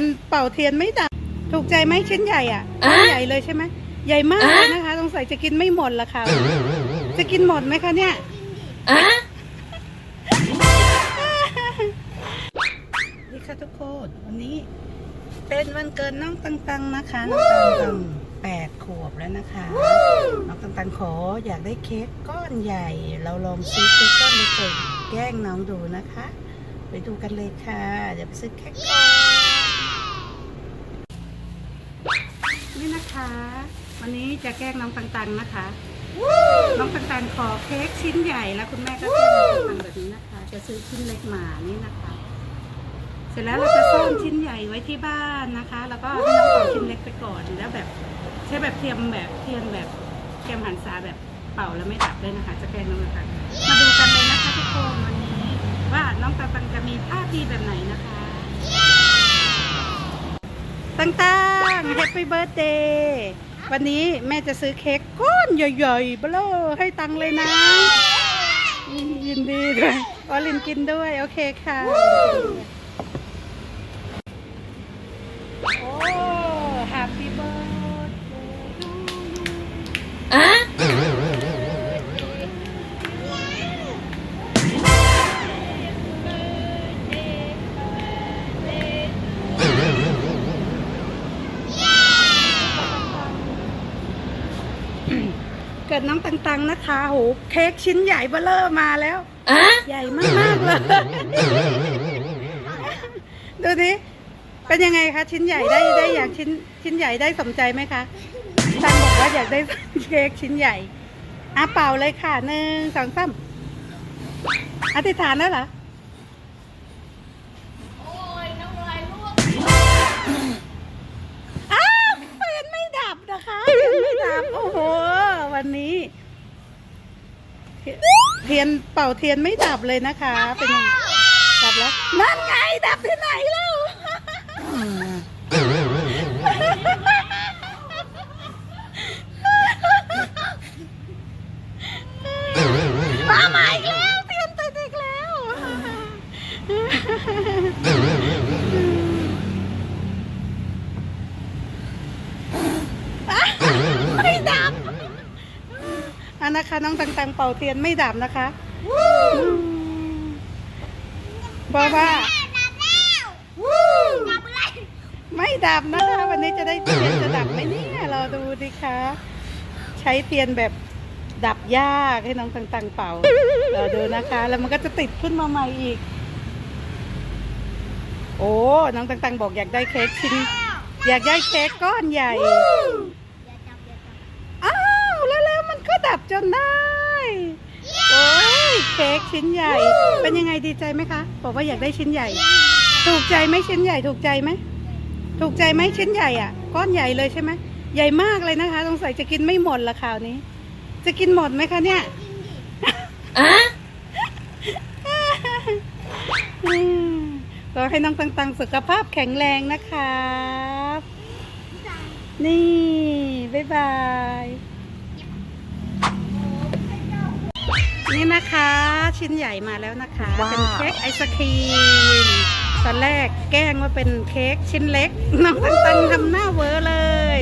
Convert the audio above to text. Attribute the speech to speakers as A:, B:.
A: นเป่าเทียนไม่ดับถูกใจไหมชิ้นใหญ่อะชิ้นใหญ่เลยใช่ไหมใหญ่มากเลยนะคะสงสัยจะกินไม่หมดละค่ะ จะกินหมดไหมคะเนี่ยนี่ค่ะทุกคนวันนี้ เป็นวันเกิดน้องตังๆนะคะน้องตังๆแปดขวบแล้วนะคะ น้องตังๆขออยากได้เค้กก้อนใหญ่ เราลองซื้อเค้กก้อนเล็กๆแกล้งน้องดูนะคะ ไปดูกันเลยค่ะเดี๋ยวไปซื้อเค้กก่อน นี่นะคะ วันนี้จะแกล้งน้องตังๆนะคะ น้องตังๆขอเค้กชิ้นใหญ่แล้วคุณแม่ก็แกล้งน้องตังๆแบบนี้นะคะ จะซื้อชิ้นเล็กมานี่นะคะ เสร็จแล้วเราจะซ่อนชิ้นใหญ่ไว้ที่บ้านนะคะ แล้วก็ให้น้องต่อชิ้นเล็กไปก่อนแล้วแบบใช้แบบเทียมแบบเทียนแบบเทียมหันษาแบบเป่าแล้วไม่ดับด้วยนะคะ จะแกล้งน้องตังมาดูกันเลยนะคะทุกคนวันนี้ว่าน้องตังๆจะมีท่าทีแบบไหนนะคะ ตังๆแฮปปี้เบิร์ดเดย์วันนี้แม่จะซื้อเค้กก้อนใหญ่ๆเบลอให้ตังเลยนะ ยินดีด้วยออลินกินด้วย โอเคค่ะ ดน้องตังๆนะคะโหเค้กชิ้นใหญ่เบ้อเลอร์มาแล้วใหญ่มากๆเลย ดูดิเป็นยังไงคะชิ้นใหญ่ได้ได้อย่างชิ้นชิ้นใหญ่ได้สมใจไหมคะตังบอกว่าอยากได้เค้กชิ้นใหญ่อะเป่าเลยค่ะหนึ่งสองสามอธิษฐานแล้วเหรอ เทียนเป่าเทียนไม่ดับเลยนะคะ เป็นยังไงดับแล้ว นั่นไงดับที่ไหนแล้วมาใหม่อีกแล้วเทียนติดอีกแล้วไม่ดับอั นนะคะ น้องตังๆเป่าเทียนไม่ดับนะคะเพราะว่า
B: ดับแล้วดับอะไร
A: ไม่ดับนะคะ วันนี้จะได้เทียนจะดับไหมเนี่ยเราดูดิคะใช้เทียนแบบดับยากให้น้องตังๆเป่าเราดูนะคะ แล้วมันก็จะติดขึ้นมาใหม่อีก โอ้น้องตังๆบอกอยากได้เค้กชิ้นอยากได้เค้กก้อนใหญ่ ก็ดับจนได้ โอ้ยเค้กชิ้นใหญ่ เป็นยังไงดีใจไหมคะ บอกว่าอยากได้ชิ้นใหญ่ ถูกใจไหมชิ้นใหญ่ถูกใจไหม ถูกใจไหมชิ้นใหญ่อะ ก้อนใหญ่เลยใช่ไหม ใหญ่มากเลยนะคะสงสัยจะกินไม่หมดละคราวนี้ จะกินหมดไหมคะเนี่ยอืมก็ให้น้องตังๆสุขภาพแข็งแรงนะครับ นี่ บ๊ายบาย นี่นะคะ ชิ้นใหญ่มาแล้วนะคะ
C: ว้าว
A: เป็นเค้กไอศครีมตอนแรกแกล้งว่าเป็นเค้กชิ้นเล็กน้องตังตังทำหน้าเวอร์เลย